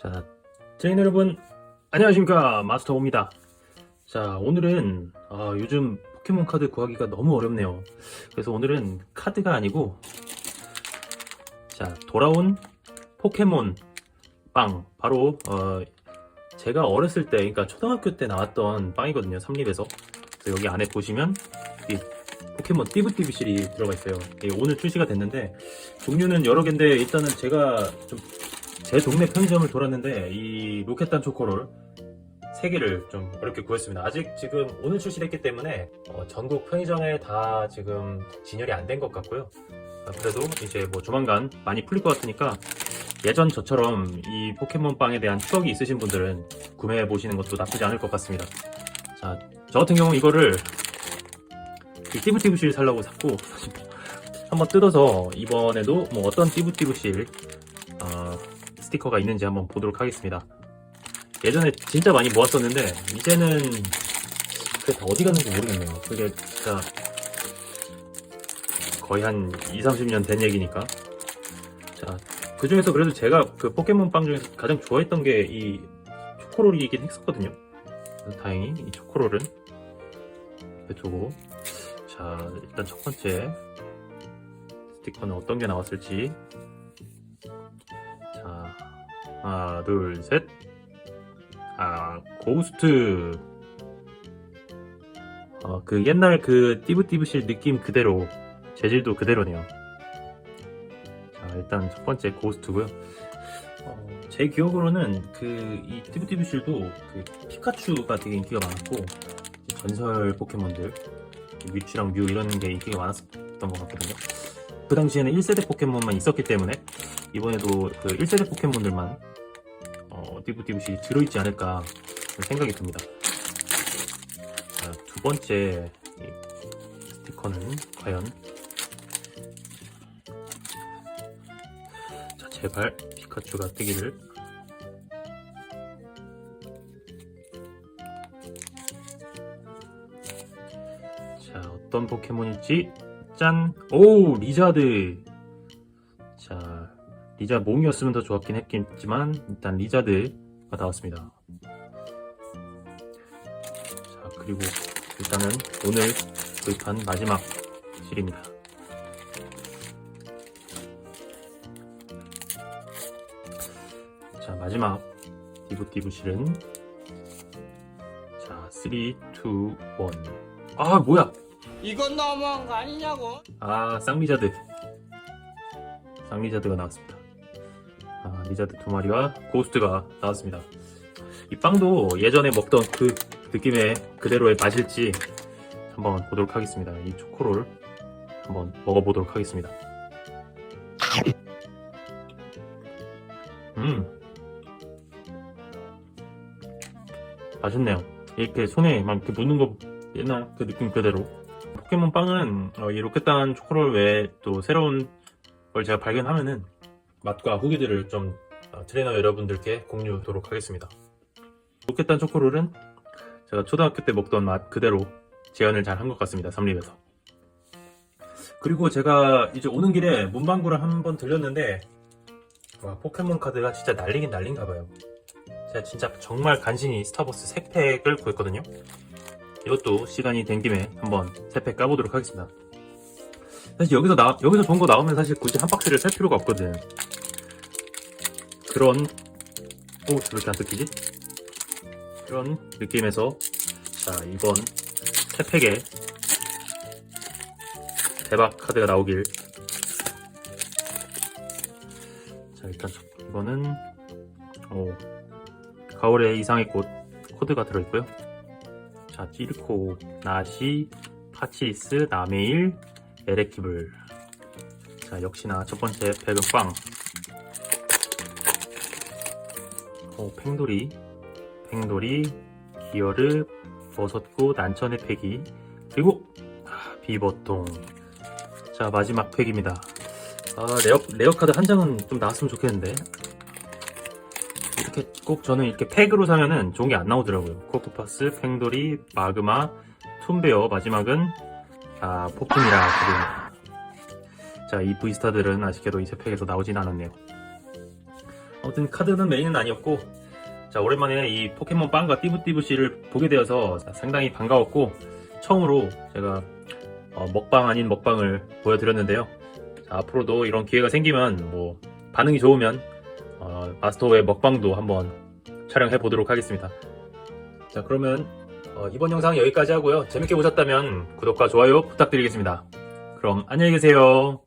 자, 제인 여러분, 안녕하십니까. 마스터입니다. 자, 오늘은, 아, 요즘 포켓몬 카드 구하기가 너무 어렵네요. 그래서 오늘은 카드가 아니고, 자, 돌아온 포켓몬 빵. 바로, 어, 제가 어렸을 때, 그러니까 초등학교 때 나왔던 빵이거든요. 삼립에서. 그래서 여기 안에 보시면, 이 포켓몬 띠부띠부실이 들어가 있어요. 이게 오늘 출시가 됐는데, 종류는 여러 개인데, 일단은 제가 좀 제 동네 편의점을 돌았는데 이 로켓단 초코롤 3개를 좀 어렵게 구했습니다. 아직 지금 오늘 출시됐기 때문에 어, 전국 편의점에 다 지금 진열이 안 된 것 같고요. 아, 그래도 이제 뭐 조만간 많이 풀릴 것 같으니까 예전 저처럼 이 포켓몬 빵에 대한 추억이 있으신 분들은 구매해 보시는 것도 나쁘지 않을 것 같습니다. 자, 저 같은 경우 이거를 이 띠부띠부실 살라고 샀고 한번 뜯어서 이번에도 뭐 어떤 띠부띠부실 어, 스티커가 있는지 한번 보도록 하겠습니다. 예전에 진짜 많이 모았었는데 이제는 그게 다 어디 갔는지 모르겠네요. 그게 진짜 거의 한 2, 30년 된 얘기니까. 자, 그 중에서 그래도 제가 그 포켓몬 빵 중에서 가장 좋아했던 게 이 초코롤이긴 했었거든요. 다행히 이 초코롤은 두고 자, 일단 첫 번째 스티커는 어떤 게 나왔을지 자, 하나, 둘, 셋. 아, 고스트. 어, 그 옛날 그 띠부띠부실 느낌 그대로, 재질도 그대로네요. 자, 일단 첫 번째 고스트고요. 어, 제 기억으로는 그 이 띠부띠부실도 그 피카츄가 되게 인기가 많았고 전설 포켓몬들 위추랑 뮤 이런 게 인기가 많았던 것 같거든요. 그 당시에는 1세대 포켓몬만 있었기 때문에 이번에도 그 1세대 포켓몬들만 어, 띠부띠부시 들어있지 않을까 생각이 듭니다. 자, 두 번째 이 스티커는 과연 자 제발 피카츄가 뜨기를 자 어떤 포켓몬일지 짠! 오 리자드 자 리자 몽이었으면 더 좋았긴 했겠지만 일단 리자드가 나왔습니다. 자 그리고 일단은 오늘 구입한 마지막 실입니다. 자 마지막 디브디브 실은 자 3, 2, 1. 아 뭐야? 이건 너무한 거 아니냐고? 아 쌍리자드 쌍리자드가 나왔습니다 아 리자드 두 마리와 고스트가 나왔습니다. 이 빵도 예전에 먹던 그 느낌의 그대로의 맛일지 한번 보도록 하겠습니다. 이 초코롤 한번 먹어보도록 하겠습니다. 음. 맛있네요. 이렇게 손에 막 이렇게 묻는 거 옛날 그 느낌 그대로. 포켓몬 빵은 어, 이 로켓단 초코롤 외에 또 새로운 걸 제가 발견하면은 맛과 후기들을 좀 어, 트레이너 여러분들께 공유하도록 하겠습니다. 로켓단 초코롤은 제가 초등학교 때 먹던 맛 그대로 재현을 잘 한 것 같습니다. 삼립에서. 그리고 제가 이제 오는 길에 문방구를 한번 들렸는데 와, 포켓몬 카드가 진짜 날리긴 날린가 봐요. 제가 진짜 정말 간신히 스타버스 색팩을 구했거든요. 이것도 시간이 된 김에 한번 세팩 까보도록 하겠습니다. 사실 여기서 나 여기서 좋은 거 나오면 사실 굳이 한 박스를 살 필요가 없거든. 그런 오 저렇게 안 뜯기지? 그런 느낌에서 자 이번 세 팩에 대박 카드가 나오길. 자 일단 저- 이거는 오 가을의 이상의 꽃 코드가 들어있고요. 자, 찌르코, 나시, 파치리스, 나메일, 에레키블. 자, 역시나 첫 번째 백은 빵. 오, 팽돌이, 팽돌이, 기어르, 버섯고, 난천의 패기, 그리고 아, 비버통. 자, 마지막 팩입니다. 아, 레어, 레어 카드 한 장은 좀 나왔으면 좋겠는데. 이렇게 꼭 저는 이렇게 팩으로 사면은 좋은 게 안 나오더라고요. 코코파스, 팽돌이, 마그마, 툼베어, 마지막은 아, 폭풍이라 부릅니다. 자, 이 V스타들은 아쉽게도 이 세 팩에서 나오진 않았네요. 아무튼 카드는 메인은 아니었고 자 오랜만에 이 포켓몬 빵과 띠부띠부씨를 보게 되어서 상당히 반가웠고 처음으로 제가 어, 먹방 아닌 먹방을 보여드렸는데요. 자, 앞으로도 이런 기회가 생기면 뭐 반응이 좋으면 어, 마스터의 먹방도 한번 촬영해 보도록 하겠습니다. 자 그러면 어, 이번 영상 여기까지 하고요. 재밌게 보셨다면 구독과 좋아요 부탁드리겠습니다. 그럼 안녕히 계세요.